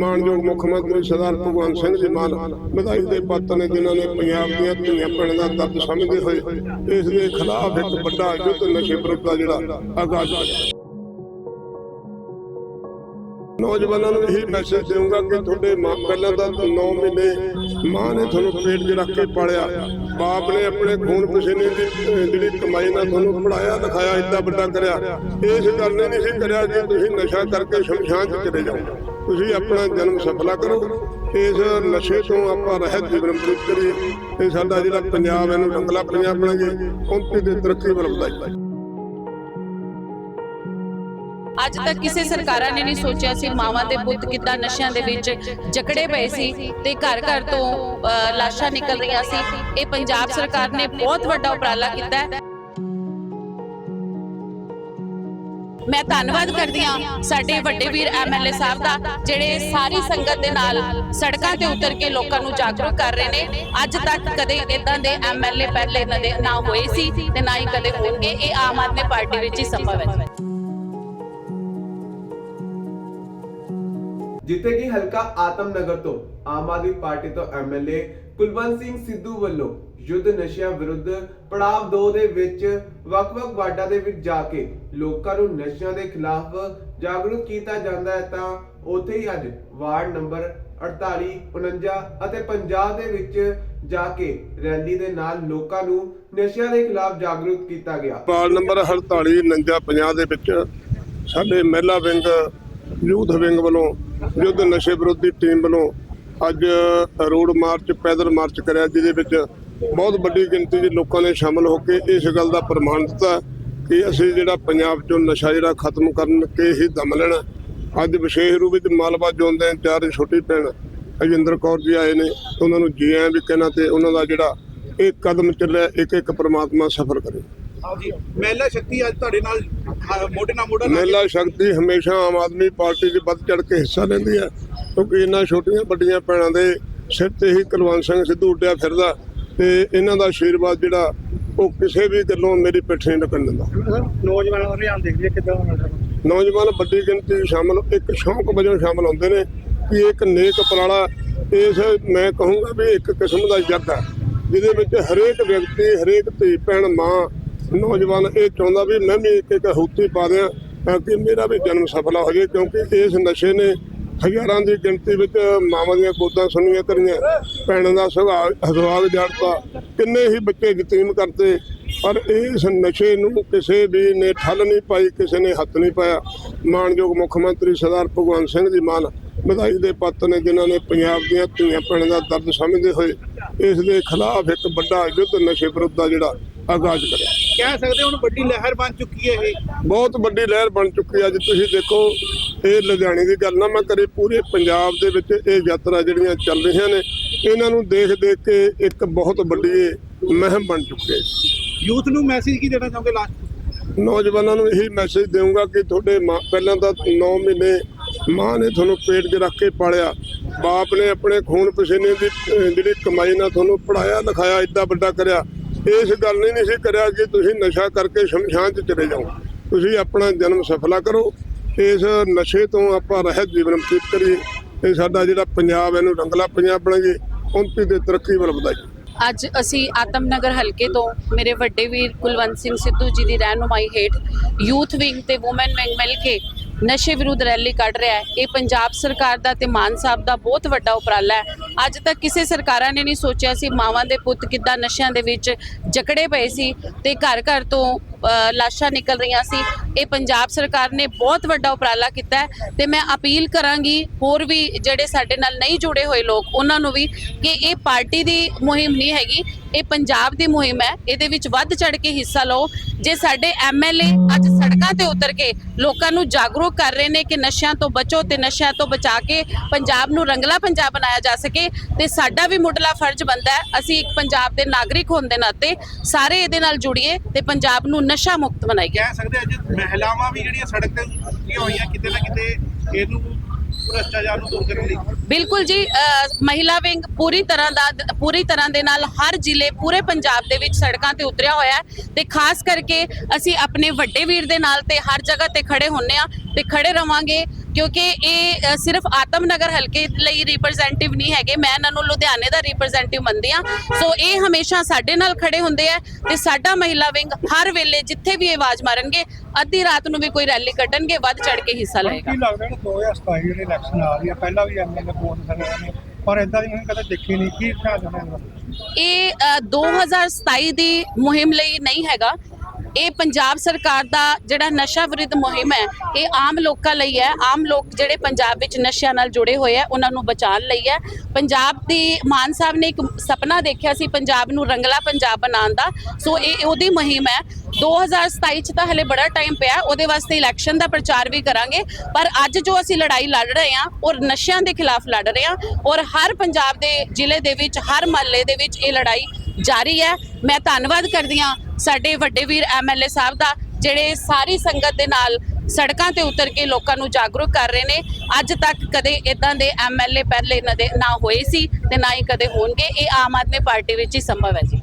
ਮਾਨਯੋਗ ਮੁੱਖ ਮੰਤਰੀ ਸਰਦਾਰ ਭਗਵੰਤ ਸਿੰਘ ਜੀ ਮਾਨ ਵਧਾਈ ਦੇ ਪਾਤਰ ਨੇ, ਜਿਨ੍ਹਾਂ ਨੇ ਪੰਜਾਬ ਦੀਆਂ ਧੀਆਂ ਭੈਣਾਂ ਦਾ ਦਰਦ ਸਮਝਦੇ ਹੋਏ ਇਸ ਦੇ ਖਿਲਾਫ ਇੱਕ ਵੱਡਾ ਯੁੱਧ ਨਸ਼ੇ ਵਿਰੁੱਧ ਦਾ ਜਿਹੜਾ ਆਗਾਜ਼ ਕਰਿਆ ਨੌਜਵਾਨਾਂ ਨੂੰ ਇਹੀ ਮੈਸੇਜ ਦੇਵਾਂਗਾ ਕਿ ਤੁਹਾਡੇ ਮਾਂ ਪਹਿਲਾਂ ਤਾਂ 9 ਮਹੀਨੇ ਮਾਂ ਨੇ ਤੁਹਾਨੂੰ ਪੇਟ 'ਚ ਰੱਖ ਕੇ ਪਾਲਿਆ। ਬਾਪ ਨੇ ਆਪਣੇ ਖੂਨ ਪਸੀਨੇ ਦੀ ਜਿਹੜੀ ਕਮਾਈ ਨਾਲ ਤੁਹਾਨੂੰ ਪੜਾਇਆ ਲਿਖਾਇਆ ਇੱਡਾ ਵੱਡਾ ਕਰਿਆ। ਇਸ ਕਰਨੇ ਨਹੀਂ ਸੀ ਕਰਿਆ ਕਿ ਤੁਸੀਂ ਨਸ਼ਾ ਕਰਕੇ ਸ਼ਮਸ਼ਾਨ 'ਚ ਚਲੇ ਜਾਓ। ਤੁਸੀਂ ਆਪਣਾ ਜਨਮ ਸਫਲਾ ਕਰੋ। ਇਸ ਨਸ਼ੇ ਤੋਂ ਆਪਾਂ ਰਹਿਤ ਜੀਵਨ ਬਤੀਤ ਕਰੀਏ। ਇਹ ਸਾਡਾ ਜਿਹੜਾ ਪੰਜਾਬ ਇਹਨੂੰ ਰੰਗਲਾ ਪੰਜਾਬ ਬਣਾਈਏ। ਉੱਨਤੀ ਦੇ ਤਰੱਕੀ ਵੱਲ ਵਧਾਈਏ। ਅੱਜ ਤੱਕ ਕਿਸੇ ਸਰਕਾਰਾਂ ਨੇ ਨਹੀਂ ਸੋਚਿਆ ਸੀ ਮਾਵਾਂ ਦੇ ਪੁੱਤ ਕਿੱਦਾਂ ਨਸ਼ਿਆਂ ਦੇ ਵਿੱਚ ਜਕੜੇ ਪਏ ਸੀ ਤੇ ਘਰ ਘਰ ਤੋਂ ਲਾਸ਼ਾਂ ਨਿਕਲ ਰਹੀਆਂ ਸੀ। ਇਹ ਪੰਜਾਬ ਸਰਕਾਰ ਨੇ ਬਹੁਤ ਵੱਡਾ ਉਪਰਾਲਾ ਕੀਤਾ ਹੈ। ਮੈਂ ਧੰਨਵਾਦ ਕਰਦੀ ਹਾਂ ਸਾਡੇ ਵੱਡੇ ਵੀਰ ਐਮਐਲਏ ਸਾਹਿਬ ਦਾ, ਜਿਹੜੇ ਸਾਰੀ ਸੰਗਤ ਦੇ ਨਾਲ ਸੜਕਾਂ ਤੇ ਉਤਰ ਕੇ ਲੋਕਾਂ ਨੂੰ ਜਾਗਰੂਕ ਕਰ ਰਹੇ ਨੇ। ਅੱਜ ਤੱਕ ਕਦੇ ਇਦਾਂ ਦੇ ਐਮਐਲਏ ਪਹਿਲੇ ਨਾ ਹੋਏ ਸੀ ਤੇ ਨਾ ਹੀ ਕਦੇ ਹੋਣਗੇ। ਇਹ ਆਮ ਆਦਮੀ ਪਾਰਟੀ ਵਿੱਚ ਹੀ ਸੰਭਵ ਹੈ। ਜਿੱਥੇ ਕਿ ਹਲਕਾ ਆਤਮਨਗਰ ਤੋਂ ਆਮ ਆਦਮੀ ਪਾਰਟੀ ਤੋਂ ਐਮਐਲਏ ਕੁਲਵੰਤ ਸਿੰਘ ਸਿੱਧੂ ਵੱਲੋਂ ਯੁੱਧ ਨਸ਼ਿਆਂ ਵਿਰੁੱਧ ਪੜਾਵ 2 ਦੇ ਵਿੱਚ ਵੱਖ-ਵੱਖ ਵਾਰਡਾਂ ਦੇ ਵਿੱਚ ਜਾ ਕੇ ਲੋਕਾਂ ਨੂੰ ਨਸ਼ਿਆਂ ਦੇ ਖਿਲਾਫ ਜਾਗਰੂਕ ਕੀਤਾ ਜਾਂਦਾ ਹੈ ਤਾਂ ਉੱਥੇ ਹੀ ਅੱਜ ਵਾਰਡ ਨੰਬਰ 48 49 ਅਤੇ 50 ਦੇ ਵਿੱਚ ਜਾ ਕੇ ਰੈਲੀ ਦੇ ਨਾਲ ਲੋਕਾਂ ਨੂੰ ਨਸ਼ਿਆਂ ਦੇ ਖਿਲਾਫ ਜਾਗਰੂਕ ਕੀਤਾ ਗਿਆ। ਵਾਰਡ ਨੰਬਰ 48 49 50 ਦੇ ਵਿੱਚ ਸਾਡੇ ਮਹਿਲਾ ਵਿੰਗ, ਯੂਥ ਵਿੰਗ ਵੱਲੋਂ ਯੁੱਧ ਨਸ਼ੇ ਵਿਰੋਧੀ ਟੀਮ ਵੱਲੋਂ ਅੱਜ ਰੋਡ ਮਾਰਚ, ਪੈਦਲ ਮਾਰਚ ਕਰਿਆ, ਜਿਹਦੇ ਵਿੱਚ ਬਹੁਤ ਵੱਡੀ ਗਿਣਤੀ ਦੇ ਲੋਕਾਂ ਨੇ ਸ਼ਾਮਲ ਹੋ ਕੇ ਇਸ ਗੱਲ ਦਾ ਪ੍ਰਮਾਣ ਦਿੱਤਾ ਕਿ ਅਸੀਂ ਜਿਹੜਾ ਪੰਜਾਬ ਚੋਂ ਨਸ਼ਾ ਜਿਹੜਾ ਖਤਮ ਕਰਨ ਕੇ ਹੀ ਦਮ ਲੈਣਾ। ਅੱਜ ਵਿਸ਼ੇਸ਼ ਰੂਪ ਵਿੱਚ ਮਾਲਵਾ ਜ਼ੋਨ ਦੇ ਇੰਚਾਰਜ ਛੋਟੀ ਭੈਣ ਅਜਿੰਦਰ ਕੌਰ ਜੀ ਆਏ ਨੇ ਉਹਨਾਂ ਨੂੰ ਜੀ ਆਇਆਂ ਵੀ ਕਹਿਣਾ ਤੇ ਉਹਨਾਂ ਦਾ ਜਿਹੜਾ ਇਹ ਕਦਮ ਚੱਲਿਆ ਇੱਕ ਇੱਕ ਪਰਮਾਤਮਾ ਸਫਲ ਕਰੇ। ਹਾਂਜੀ। ਮਹਿਲਾ ਸ਼ਕਤੀ ਅੱਜ ਤੁਹਾਡੇ ਨਾਲ ਮੋਢੇ ਮੋਢਾ ਮਹਿਲਾ ਸ਼ਕਤੀ ਹਮੇਸ਼ਾ ਆਮ ਆਦਮੀ ਪਾਰਟੀ 'ਚ ਵੱਧ ਚੜ ਕੇ ਹਿੱਸਾ ਲੈਂਦੀ ਹੈ ਕਿਉਂਕਿ ਇਹਨਾਂ ਛੋਟੀਆਂ ਵੱਡੀਆਂ ਭੈਣਾਂ ਦੇ ਸਿਰ ਤੇ ਹੀ ਕੁਲਵੰਤ ਸਿੰਘ ਸਿੱਧੂ ਉੱਡਿਆ ਫਿਰਦਾ ਤੇ ਇਹਨਾਂ ਦਾ ਆਸ਼ੀਰਵਾਦ ਜਿਹੜਾ ਉਹ ਕਿਸੇ ਵੀ ਗੱਲੋਂ ਮੇਰੀ ਪਿੱਠ ਨਹੀਂ ਲੱਗਣ ਦਿੰਦਾ। ਨੌਜਵਾਨਾਂ ਦਾ ਰੁਝਾਨ ਦੇਖਦੇ ਆ ਕਿੱਦਾਂ ਹੋਣਾ ਨੌਜਵਾਨ ਵੱਡੀ ਗਿਣਤੀ 'ਚ ਸ਼ਾਮਲ ਇੱਕ ਸ਼ੌਂਕ ਵਜੋਂ ਸ਼ਾਮਲ ਹੁੰਦੇ ਨੇ ਕਿ ਇੱਕ ਨੇਕ ਉਪਰਾਲਾ ਇਸ ਮੈਂ ਕਹੂੰਗਾ ਵੀ ਇੱਕ ਕਿਸਮ ਦਾ ਯੱਗ ਹੈ ਜਿਹਦੇ ਵਿੱਚ ਹਰੇਕ ਵਿਅਕਤੀ ਹਰੇਕ ਧੀ ਭੈਣ ਮਾਂ ਨੌਜਵਾਨ ਇਹ ਚਾਹੁੰਦਾ ਵੀ ਮੈਂ ਵੀ ਇੱਕ ਇੱਕ ਹੂਤੀ ਪਾ ਦਿਆਂ, ਤਾਂ ਕਿ ਮੇਰਾ ਵੀ ਜਨਮ ਸਫਲਾ ਹੋ ਜਾਏ ਕਿਉਂਕਿ ਇਸ ਨਸ਼ੇ ਨੇ ਹਜ਼ਾਰਾਂ ਦੀ ਗਿਣਤੀ ਵਿੱਚ ਮਾਵਾਂ ਦੀਆਂ ਗੋਦਾਂ ਸੁਣੀਆਂ ਕਰੀਆਂ। ਭੈਣਾਂ ਦਾ ਸੁਭਾਅ ਹਸਵਾਗ ਜੜਤਾ ਕਿੰਨੇ ਹੀ ਬੱਚੇ ਯਤੀਮ ਕਰਤੇ ਪਰ ਇਸ ਨਸ਼ੇ ਨੂੰ ਕਿਸੇ ਵੀ ਨੇ ਠੱਲ ਨਹੀਂ ਪਾਈ, ਕਿਸੇ ਨੇ ਹੱਥ ਨਹੀਂ ਪਾਇਆ। ਮਾਨਯੋਗ ਮੁੱਖ ਮੰਤਰੀ ਸਰਦਾਰ ਭਗਵੰਤ ਸਿੰਘ ਜੀ ਮਾਨ ਵਧਾਈ ਦੇ ਪਾਤਰ ਨੇ ਜਿਨ੍ਹਾਂ ਨੇ ਪੰਜਾਬ ਦੀਆਂ ਧੀਆਂ ਭੈਣਾਂ ਦਾ ਦਰਦ ਸਮਝਦੇ ਹੋਏ ਇਸ ਦੇ ਖਿਲਾਫ ਇੱਕ ਵੱਡਾ ਯੁੱਧ ਨਸ਼ੇ ਵਿਰੁੱਧ ਦਾ ਜਿਹੜਾ ਆਗਾਜ਼ ਕਰਿਆ। ਕਹਿ ਸਕਦੇ ਹੁਣ ਵੱਡੀ ਲਹਿਰ ਬਣ ਚੁੱਕੀ ਹੈ ਇਹ। ਬਹੁਤ ਵੱਡੀ ਲਹਿਰ ਬਣ ਚੁੱਕੀ ਹੈ। ਅੱਜ ਤੁਸੀਂ ਦੇਖੋ ਇਹ ਲੁਧਿਆਣੇ ਦੀ ਗੱਲ ਨਾ ਮੈਂ ਕਰੇ ਪੂਰੇ ਪੰਜਾਬ ਦੇ ਵਿੱਚ ਇਹ ਯਾਤਰਾ ਜਿਹੜੀਆਂ ਚੱਲ ਰਹੀਆਂ ਨੇ ਇਹਨਾਂ ਨੂੰ ਦੇਖ ਦੇਖ ਕੇ ਇੱਕ ਬਹੁਤ ਵੱਡੀ ਮਹਿਮ ਬਣ ਚੁੱਕੀ ਹੈ। ਯੂਥ ਨੂੰ ਮੈਸੇਜ ਕੀ ਦੇਣਾ ਚਾਹੋਗੇ ਲਾਸਟ ਨੌਜਵਾਨਾਂ ਨੂੰ ਇਹੀ ਮੈਸੇਜ ਦੇਵਾਂਗਾ ਕਿ ਤੁਹਾਡੇ ਪਹਿਲਾਂ ਤਾਂ 9 ਮਹੀਨੇ ਮਾਂ ਨੇ ਤੁਹਾਨੂੰ ਪੇਟ 'ਚ ਰੱਖ ਕੇ ਪਾਲਿਆ। ਬਾਪ ਨੇ ਆਪਣੇ ਖੂਨ ਪਸੀਨੇ ਦੀ ਜਿਹੜੀ ਕਮਾਈ ਨਾਲ ਤੁਹਾਨੂੰ ਪੜਾਇਆ ਲਿਖਾਇਆ ਇੱਡਾ ਵੱਡਾ ਕਰਿਆ। ਇਸ ਗੱਲ ਨੇ ਨਹੀਂ ਸੀ ਕਰਿਆ ਕਿ ਤੁਸੀਂ ਨਸ਼ਾ ਕਰਕੇ ਸ਼ਮਸ਼ਾਨ 'ਚ ਚਲੇ ਜਾਓ। ਤੁਸੀਂ ਆਪਣਾ ਜਨਮ ਸਫਲਾ ਕਰੋ ਇਸ ਨਸ਼ੇ ਤੋਂ ਆਪਾਂ ਰਹਿਤ ਜੀਵਨ ਬਤੀਤ ਕਰੀਏ ਇਹ ਸਾਡਾ ਜਿਹੜਾ ਪੰਜਾਬ ਇਹਨੂੰ ਰੰਗਲਾ ਪੰਜਾਬ ਬਣਾਈਏ। ਉੱਨਤੀ ਦੇ ਤਰੱਕੀ ਵੱਲ ਵਧਾਈਏ। ਅੱਜ ਅਸੀਂ ਆਤਮਨਗਰ ਹਲਕੇ ਤੋਂ ਮੇਰੇ ਵੱਡੇ ਵੀਰ ਕੁਲਵੰਤ ਸਿੰਘ ਸਿੱਧੂ ਜੀ ਦੀ ਰਹਿਨੁਮਾਈ ਹੇਠ ਯੂਥ ਵਿੰਗ ਤੇ ਔਮਨ ਵਿੰਗ ਮਿਲ ਕੇ ਨਸ਼ੇ ਵਿਰੁੱਧ ਰੈਲੀ ਕੱਢ ਰਿਹਾ ਹੈ। ਇਹ ਪੰਜਾਬ ਸਰਕਾਰ ਦਾ ਤੇ ਮਾਨ ਸਾਹਿਬ ਦਾ ਬਹੁਤ ਵੱਡਾ ਉਪਰਾਲਾ ਹੈ। ਅੱਜ ਤੱਕ ਕਿਸੇ ਸਰਕਾਰਾਂ ਨੇ ਨਹੀਂ ਸੋਚਿਆ ਸੀ ਮਾਵਾਂ ਦੇ ਪੁੱਤ ਕਿੱਦਾਂ ਨਸ਼ਿਆਂ ਦੇ ਵਿੱਚ ਜਕੜੇ ਪਏ ਸੀ ਤੇ ਘਰ ਘਰ ਤੋਂ ਲਾਸ਼ਾਂ ਨਿਕਲ ਰਹੀਆਂ ਸੀ। ਇਹ ਪੰਜਾਬ ਸਰਕਾਰ ਨੇ ਬਹੁਤ ਵੱਡਾ ਉਪਰਾਲਾ ਕੀਤਾ ਹੈ ਤੇ ਮੈਂ ਅਪੀਲ ਕਰਾਂਗੀ ਹੋਰ ਵੀ ਜਿਹੜੇ ਸਾਡੇ ਨਾਲ ਨਹੀਂ ਜੁੜੇ ਹੋਏ ਲੋਕ, ਉਹਨਾਂ ਨੂੰ ਵੀ ਕਿ ਇਹ ਪਾਰਟੀ ਦੀ ਮੁਹਿੰਮ ਨਹੀਂ ਹੈਗੀ, ਇਹ ਪੰਜਾਬ ਦੀ ਮੁਹਿੰਮ ਹੈ। ਇਹਦੇ ਵਿੱਚ ਵੱਧ ਚੜ ਕੇ ਹਿੱਸਾ ਲਓ। ਜੇ ਸਾਡੇ ਐਮਐਲਏ ਅੱਜ ਸੜਕਾਂ ਤੇ ਉਤਰ ਕੇ ਲੋਕਾਂ ਨੂੰ ਜਾਗਰੂਕ ਕਰ ਰਹੇ ਨੇ ਕਿ ਨਸ਼ਿਆਂ ਤੋਂ ਬਚੋ ਤੇ ਨਸ਼ਿਆਂ ਤੋਂ ਬਚਾ ਕੇ ਪੰਜਾਬ ਨੂੰ ਰੰਗਲਾ ਪੰਜਾਬ ਬਣਾਇਆ ਜਾ ਸਕੇ ਤੇ ਸਾਡਾ ਵੀ ਮੁੱਢਲਾ ਫਰਜ਼ ਬਣਦਾ ਹੈ ਅਸੀਂ ਇੱਕ ਪੰਜਾਬ ਦੇ ਨਾਗਰਿਕ ਹੋਣ ਦੇ ਨਾਤੇ ਸਾਰੇ ਇਹਦੇ ਨਾਲ ਜੁੜੀਏ ਤੇ ਪੰਜਾਬ ਨੂੰ ਨਸ਼ਾ ਮੁਕਤ ਬਣਾਈਏ। ਕਹਿ ਸਕਦੇ ਅੱਜ ਮਹਿਲਾਵਾਂ ਵੀ ਜਿਹੜੀਆਂ ਸੜਕ ਤੇ ਉਤਰੀਆਂ ਹੋਈਆਂ ਕਿਤੇ ਨਾ ਕਿਤੇ ਇਹਨੂੰ ਭ੍ਰਸ਼ਟਾਚਾਰ ਨੂੰ ਦੂਰ ਕਰਨ ਲਈ। ਬਿਲਕੁਲ ਜੀ ਅ, ਮਹਿਲਾ ਵਿੰਗ ਪੂਰੀ ਤਰ੍ਹਾਂ ਦਾ ਪੂਰੀ ਤਰ੍ਹਾਂ ਦੇ ਨਾਲ ਹਰ ਜ਼ਿਲ੍ਹੇ ਪੂਰੇ ਪੰਜਾਬ ਦੇ ਵਿੱਚ ਸੜਕਾਂ ਤੇ ਉਤਰਿਆ ਹੋਇਆ ਹੈ ਤੇ ਖਾਸ ਕਰਕੇ ਅਸੀਂ ਆਪਣੇ ਵੱਡੇ ਵੀਰ ਦੇ ਨਾਲ ਤੇ ਹਰ ਜਗ੍ਹਾ ਤੇ ਖੜੇ ਹੁੰਨੇ ਆ ਤੇ ਖੜੇ ਰਵਾਂਗੇ। ਕਿਉਂਕਿ ਇਹ ਅ, ਸਿਰਫ ਆਤਮਨਗਰ ਹਲਕੇ ਲਈ ਰਿਪਰੈਜ਼ੈਂਟੇਟਿਵ ਨਹੀਂ ਹੈਗੇ। ਮੈਂ ਇਹਨਾਂ ਨੂੰ ਲੁਧਿਆਣੇ ਦਾ ਰਿਪਰੈਜ਼ੈਂਟੇਟਿਵ ਮੰਨਦੀ ਆ ਸੋ ਇਹ ਹਮੇਸ਼ਾ ਸਾਡੇ ਨਾਲ ਖੜੇ ਹੁੰਦੇ ਆ ਤੇ ਸਾਡਾ ਮਹਿਲਾ ਵਿੰਗ ਹਰ ਵੇਲੇ ਜਿੱਥੇ ਵੀ ਇਹ ਆਵਾਜ਼ ਮਾਰਨਗੇ ਅੱਧੀ ਰਾਤ ਨੂੰ ਵੀ ਕੋਈ ਰੈਲੀ ਕੱਢਣਗੇ ਵੱਧ ਚੜ ਕੇ ਹਿੱਸਾ ਲਏਗਾ। ਕੀ ਲੱਗਦਾ ਕਿ 2027 ਜਿਹੜੇ ਇਲੈਕਸ਼ਨ ਆ ਰਹੀ ਆ ਪਹਿਲਾਂ ਵੀ ਐਮਐਲਏ ਕਰ ਰਹੇ ਨੇ ਪਰ ਇਦਾਂ ਦੀ ਮੁਹਿੰਮ ਕਦੇ ਦੇਖੀ ਨਹੀਂ। ਕੀ ਚਾਹੁੰਦੇ ਹੋ? ਇਹ ਅ, 2027 ਦੀ ਮੁਹਿੰਮ ਲਈ ਨਹੀਂ ਹੈਗਾ। ਇਹ ਪੰਜਾਬ ਸਰਕਾਰ ਦਾ ਜਿਹੜਾ ਨਸ਼ਾ ਵਿਰੁੱਧ ਮੁਹਿੰਮ ਹੈ, ਇਹ ਆਮ ਲੋਕਾਂ ਲਈ ਹੈ। ਆਮ ਲੋਕ ਜਿਹੜੇ ਪੰਜਾਬ ਵਿੱਚ ਨਸ਼ਿਆਂ ਨਾਲ ਜੁੜੇ ਹੋਏ ਆ ਉਹਨਾਂ ਨੂੰ ਬਚਾਉਣ ਲਈ ਹੈ। ਪੰਜਾਬ ਦੀ ਮਾਨ ਸਾਹਿਬ ਨੇ ਇੱਕ ਸੁਪਨਾ ਦੇਖਿਆ ਸੀ ਪੰਜਾਬ ਨੂੰ ਰੰਗਲਾ ਪੰਜਾਬ ਬਣਾਉਣ ਦਾ। ਸੋ ਇਹ ਉਹਦੀ ਮੁਹਿੰਮ ਹੈ। 2027 ਚ ਤਾਂ ਹਲੇ ਬੜਾ ਟਾਈਮ ਪਿਆ ਉਹਦੇ ਵਾਸਤੇ ਇਲੈਕਸ਼ਨ ਦਾ ਪ੍ਰਚਾਰ ਵੀ ਕਰਾਂਗੇ। ਪਰ ਅੱਜ ਜੋ ਅਸੀਂ ਲੜਾਈ ਲੜ ਰਹੇ ਹਾਂ, ਔਰ ਨਸ਼ਿਆਂ ਦੇ ਖਿਲਾਫ ਲੜ ਰਹੇ ਹਾਂ, ਔਰ ਹਰ ਪੰਜਾਬ ਦੇ ਜ਼ਿਲ੍ਹੇ ਦੇ ਵਿੱਚ, ਹਰ ਮਹੱਲੇ ਦੇ ਵਿੱਚ ਇਹ ਲੜਾਈ ਜਾਰੀ ਹੈ। ਮੈਂ ਧੰਨਵਾਦ ਕਰਦੀ ਹਾਂ ਸਾਡੇ ਵੱਡੇ ਵੀਰ ਐਮਐਲਏ ਸਾਹਿਬ ਦਾ, ਜਿਹੜੇ ਸਾਰੀ ਸੰਗਤ ਦੇ ਨਾਲ ਸੜਕਾਂ ਤੇ ਉਤਰ ਕੇ ਲੋਕਾਂ ਨੂੰ ਜਾਗਰੂਕ ਕਰ ਰਹੇ ਨੇ। ਅੱਜ ਤੱਕ ਕਦੇ ਇਦਾਂ ਦੇ ਐਮਐਲਏ ਪਹਿਲੇ ਇਹਨਾਂ ਦੇ ਨਾ ਹੋਏ ਸੀ ਤੇ ਨਾ ਹੀ ਕਦੇ ਹੋਣਗੇ। ਇਹ ਆਮ ਆਦਮੀ ਪਾਰਟੀ ਵਿੱਚ ਹੀ ਸੰਭਵ ਹੈ ਜੀ।